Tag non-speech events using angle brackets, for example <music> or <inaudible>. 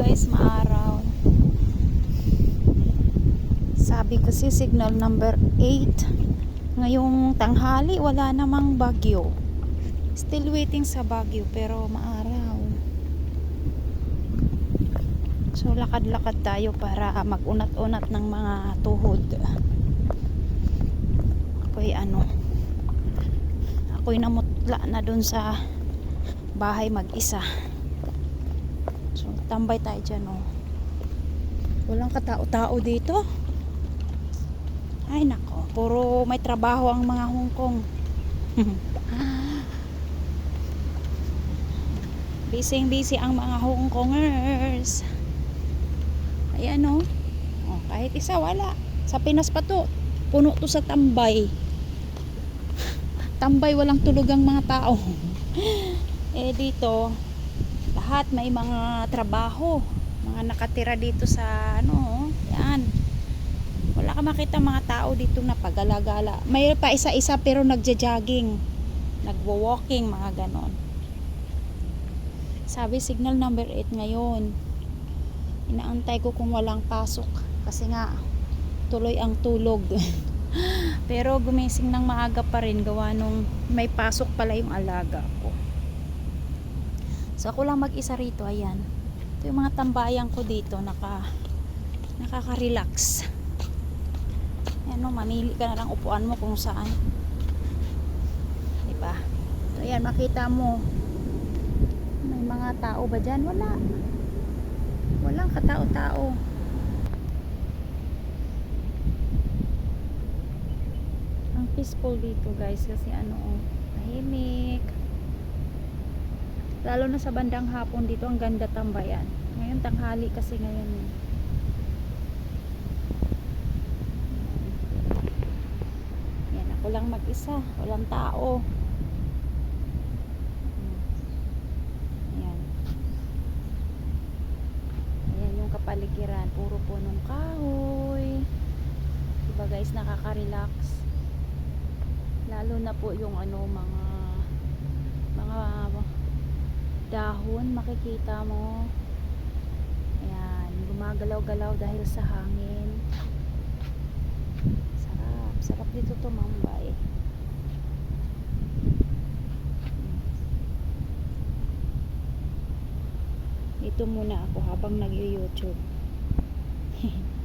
guys, maaraw. Sabi kasi signal number 8. Ngayong tanghali, wala namang bagyo. Still waiting sa bagyo, pero maaraw. So, lakad-lakad tayo para mag-unat-unat ng mga tuhod. Ako'y ano, ako'y namutla na dun sa bahay mag-isa. So, tambay tayo dyan, oh. Walang katao-tao dito. Ay, nako. Puro may trabaho ang mga Hong Kong. <laughs> busy busy ang mga Hong Kongers. Ayan, oh. oh. Kahit isa, wala. Sa Pinas pa to. Puno to sa tambay. <laughs> tambay, walang tulog ang mga tao. <laughs> eh, dito, lahat may mga trabaho mga nakatira dito sa ano yan. Wala ka makita mga tao dito na pagalagala. May pa isa-isa pero nagja-jogging nagwo-walking mga ganon. Sabi signal number 8 ngayon. Inaantay ko kung walang pasok kasi nga tuloy ang tulog. <laughs> Pero gumising ng maaga pa rin gawa nung may pasok pala yung alaga ko So ako lang mag-isa rito, ayan. Ito yung mga tambayan ko dito, naka nakaka-relax. Ayan o, mamili ka na lang upuan mo kung saan. Diba? So ayan, makita mo. May mga tao ba dyan? Wala. Walang katao-tao. Ang peaceful dito guys kasi ano oh, tahimik lalo na sa bandang hapon dito ang ganda tambayan. Ngayon tanghali kasi ngayon eh. yan ako lang mag isa walang tao. Yan. Ayan yung kapaligiran. Puro punong kahoy. Diba guys nakaka-relax? Lalo na po yung ano mga mga dahon makikita mo. Ayan gumagalaw-galaw dahil sa hangin. Sarap sarap dito tumambay dito muna ako habang nag youtube <laughs>